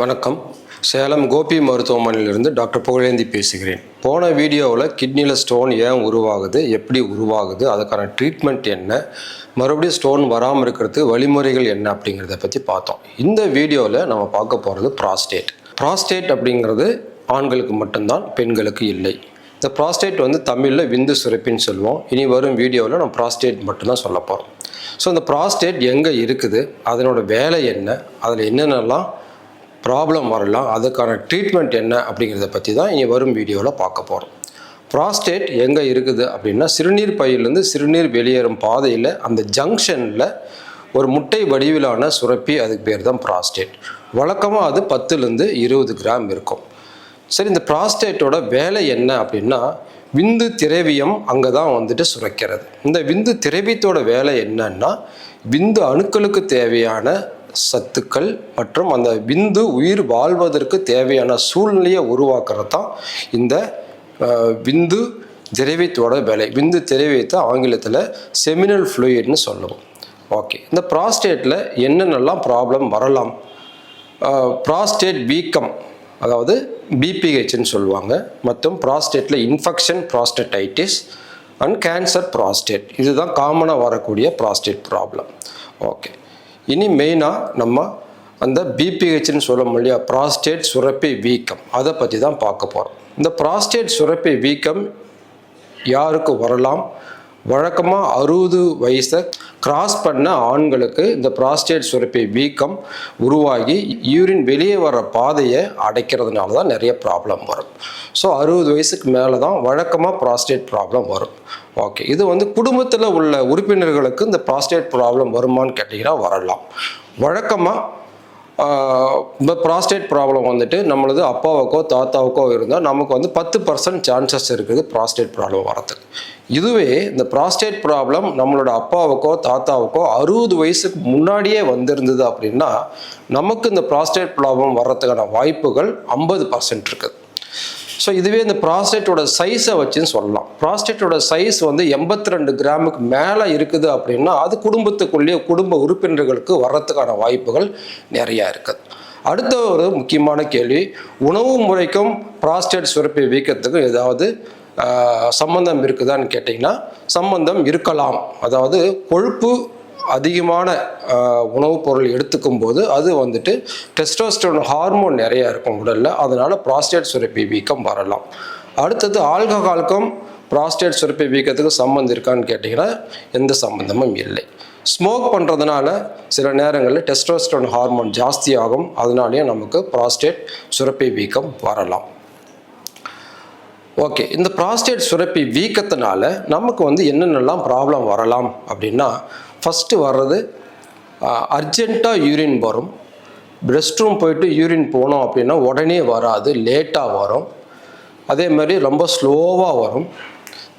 வணக்கம். சேலம் கோபி மருத்துவமனையிலிருந்து டாக்டர் புகழேந்தி பேசுகிறேன். போன வீடியோவில் கிட்னியில் ஸ்டோன் ஏன் உருவாகுது எப்படி உருவாகுது அதுக்கான ட்ரீட்மெண்ட் என்ன மறுபடியும் ஸ்டோன் வராமல் இருக்கிறதுக்கு வழிமுறைகள் என்ன அப்படிங்கிறத பற்றி பார்த்தோம். இந்த வீடியோவில் நம்ம பார்க்க போகிறது ப்ராஸ்டேட். ப்ராஸ்டேட் அப்படிங்கிறது ஆண்களுக்கு மட்டும்தான் பெண்களுக்கு இல்லை. இந்த ப்ராஸ்டேட் வந்து தமிழில் விந்து சுரப்பின்னு சொல்லுவோம். இனி வரும் வீடியோவில் நம்ம ப்ராஸ்டேட் மட்டும்தான் சொல்ல போகிறோம் ஸோ இந்த ப்ராஸ்டேட் எங்கே இருக்குது அதனோட வேலை என்ன அதில் என்னென்னலாம் ப்ராப்ளம் வரலாம் அதுக்கான ட்ரீட்மெண்ட் என்ன அப்படிங்கிறத பற்றி தான் இனி வரும் வீடியோவில் பார்க்க போகிறோம் ப்ராஸ்டேட் எங்கே இருக்குது அப்படின்னா சிறுநீர் பையிலேருந்து சிறுநீர் வெளியேறும் பாதையில் அந்த ஜங்ஷனில் ஒரு முட்டை வடிவிலான சுரப்பி அதுக்கு பேர் தான் ப்ராஸ்டேட். வழக்கமாக அது பத்துலேருந்து இருபது கிராம் இருக்கும். சரி இந்த ப்ராஸ்டேட்டோட வேலை என்ன அப்படின்னா விந்து திரவியம் அங்கே தான் வந்துட்டு சுரக்கிறது. இந்த விந்து திரவியத்தோட வேலை என்னன்னா விந்து அணுக்களுக்கு தேவையான சத்துக்கள் மற்றும் அந்த விந்து உயிர் வாழ்வதற்கு தேவையான சூழ்நிலையை உருவாக்குறது தான் இந்த விந்து திரவியத்தோட வேலை. விந்து திரவியத்தை ஆங்கிலத்தில் செமினல் ஃப்ளூயிட்னு சொல்லுவோம். ஓகே இந்த ப்ராஸ்டேட்டில் என்னென்னலாம் ப்ராப்ளம் வரலாம்? ப்ராஸ்டேட் வீக்கம் அதாவது பிபிஹெச்னு சொல்லுவாங்க மற்றும் ப்ராஸ்டேட்டில் infection prostatitis and cancer prostate இதுதான் காமனாக வரக்கூடிய ப்ராஸ்டேட் ப்ராப்ளம் ஓகே இனி மெயினாக நம்ம அந்த பிபிஹெச்னு சொல்ல இல்லையா? ப்ராஸ்டேட் சுரப்பி வீக்கம். அதை பற்றி தான் பார்க்க போகிறோம் இந்த ப்ராஸ்டேட் சுரப்பி வீக்கம் யாருக்கு வரலாம்? வழக்கமாக அறுபது வயசை கிராஸ் பண்ண ஆண்களுக்கு இந்த ப்ராஸ்டேட் சுரப்பி வீக்கம் உருவாகி யூரின் வெளியே வர பாதையை அடைக்கிறதுனால தான் நிறைய ப்ராப்ளம் வரும். ஸோ அறுபது வயசுக்கு மேலே தான் வழக்கமாக ப்ராஸ்டேட் ப்ராப்ளம் வரும். ஓகே இது வந்து குடும்பத்தில் உள்ள உறுப்பினர்களுக்கு இந்த ப்ராஸ்டேட் ப்ராப்ளம் வருமான்னு கேட்டிங்கன்னா வரலாம். வழக்கமாக இப்போ இந்த ப்ராஸ்டேட் ப்ராப்ளம் வந்துட்டு நம்மளது அப்பாவுக்கோ தாத்தாவுக்கோ இருந்தால் நமக்கு வந்து பத்து பர்சன்ட் சான்சஸ் இருக்குது ப்ராஸ்டேட் ப்ராப்ளம் வரத்துக்கு. இதுவே இந்த ப்ராஸ்டேட் ப்ராப்ளம் நம்மளோட அப்பாவுக்கோ தாத்தாவுக்கோ அறுபது வயசுக்கு முன்னாடியே வந்திருந்தது அப்படின்னா நமக்கு இந்த ப்ராஸ்டேட் ப்ராப்ளம் வர்றதுக்கான வாய்ப்புகள் ஐம்பது பர்சன்ட் இருக்குது. ஸோ இதுவே இந்த ப்ராஸ்டேட்டோட சைஸை வச்சுன்னு சொல்லலாம். ப்ராஸ்டேட்டோட சைஸ் வந்து எண்பத்தி ரெண்டு கிராமுக்கு மேலே இருக்குது அப்படின்னா அது குடும்பத்துக்குள்ளேயே குடும்ப உறுப்பினர்களுக்கு வர்றதுக்கான வாய்ப்புகள் நிறையா இருக்குது அடுத்த ஒரு முக்கியமான கேள்வி உணவு முறைக்கும் ப்ராஸ்டேட் சுரப்பி வீக்கத்துக்கும் ஏதாவது சம்பந்தம் இருக்குதான்னு கேட்டிங்கன்னா சம்பந்தம் இருக்கலாம். அதாவது கொழுப்பு அதிகமான உணவுப் பொருள் எடுத்துக்கும் போது அது வந்துட்டு டெஸ்டோஸ்டரோன் ஹார்மோன் நிறைய இருக்கும் உடலில். அதனால ப்ராஸ்டேட் சுரப்பி வீக்கம் வரலாம். அடுத்தது ஆல்கஹாலுக்கும் ப்ராஸ்டேட் சுரப்பி வீக்கத்துக்கு சம்மந்தம் இருக்கான்னு கேட்டிங்கன்னா எந்த சம்மந்தமும் இல்லை. ஸ்மோக் பண்ணுறதுனால சில நேரங்களில் டெஸ்டோஸ்டரோன் ஹார்மோன் ஜாஸ்தியாகும். அதனாலேயே நமக்கு ப்ராஸ்டேட் சுரப்பி வீக்கம் வரலாம். ஓகே இந்த ப்ராஸ்டேட் சுரப்பி வீக்கத்தினால நமக்கு வந்து என்னென்னலாம் ப்ராப்ளம் வரலாம் அப்படின்னா ஃபஸ்ட்டு வர்றது அர்ஜெண்ட்டாக யூரின் வரும். ரெஸ்ட் ரூம் போயிட்டு யூரின் போனோம் அப்படின்னா உடனே வராது லேட்டாக வரும். அதே மாதிரி ரொம்ப ஸ்லோவாக வரும்.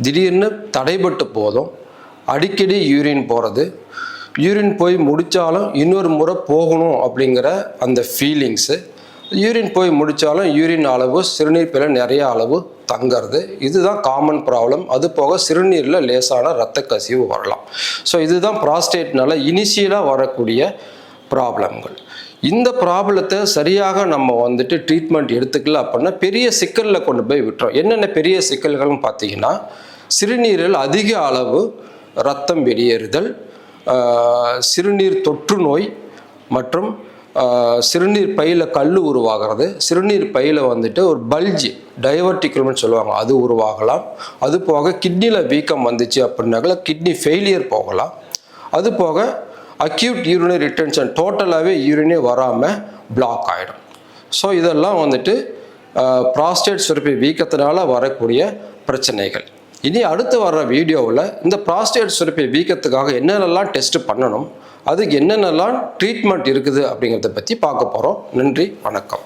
திடீர்னு தடைபட்டு போதும். அடிக்கடி யூரின் போகிறது யூரின் போய் முடித்தாலும் இன்னொரு முறை போகணும் அப்படிங்கிற அந்த ஃபீலிங்ஸு யூரின் போய் முடித்தாலும் யூரின் அளவு சிறுநீர் பிற நிறைய அளவு தங்கிறது. இதுதான் காமன் ப்ராப்ளம் அது போக சிறுநீரில் லேசான இரத்த கசிவு வரலாம். ஸோ இதுதான் ப்ராஸ்டேட்னால இனிஷியலாக வரக்கூடிய ப்ராப்ளம்கள் இந்த ப்ராப்ளத்தை சரியாக நம்ம வந்துட்டு ட்ரீட்மெண்ட் எடுத்துக்கல அப்படின்னா பெரிய சிக்கலில் கொண்டு போய் விட்டுறோம் என்னென்ன பெரிய சிக்கல்கள்னு பார்த்தீங்கன்னா சிறுநீரில் அதிக அளவு ரத்தம் வெளியேறுதல் சிறுநீர் தொற்று நோய் மற்றும் சிறுநீர் பையில் கல் உருவாகிறது. சிறுநீர் பையில் வந்துட்டு ஒரு பல்ஜி டைவர்டிக்கல்னு சொல்லுவாங்க. அது உருவாகலாம். அது போக கிட்னியில் வீக்கம் வந்துச்சு அப்படின்னாக்கல கிட்னி ஃபெயிலியர் போகலாம். அது போக அக்யூட் யூரினரி ரிட்டன்ஷன் டோட்டலாகவே யூரினே வராமல் பிளாக் ஆகிடும் ஸோ இதெல்லாம் வந்துட்டு ப்ராஸ்டேட் சுரப்பி வீக்கத்தினால வரக்கூடிய பிரச்சனைகள். இனி அடுத்து வர்ற வீடியோவில் இந்த ப்ராஸ்டேட் சுரப்பி வீக்கத்துக்காக என்னென்னலாம் டெஸ்ட் பண்ணணும் அதுக்கு என்னென்னலாம் ட்ரீட்மெண்ட் இருக்குது அப்படிங்கிறத பற்றி பார்க்க போகிறோம் நன்றி வணக்கம்.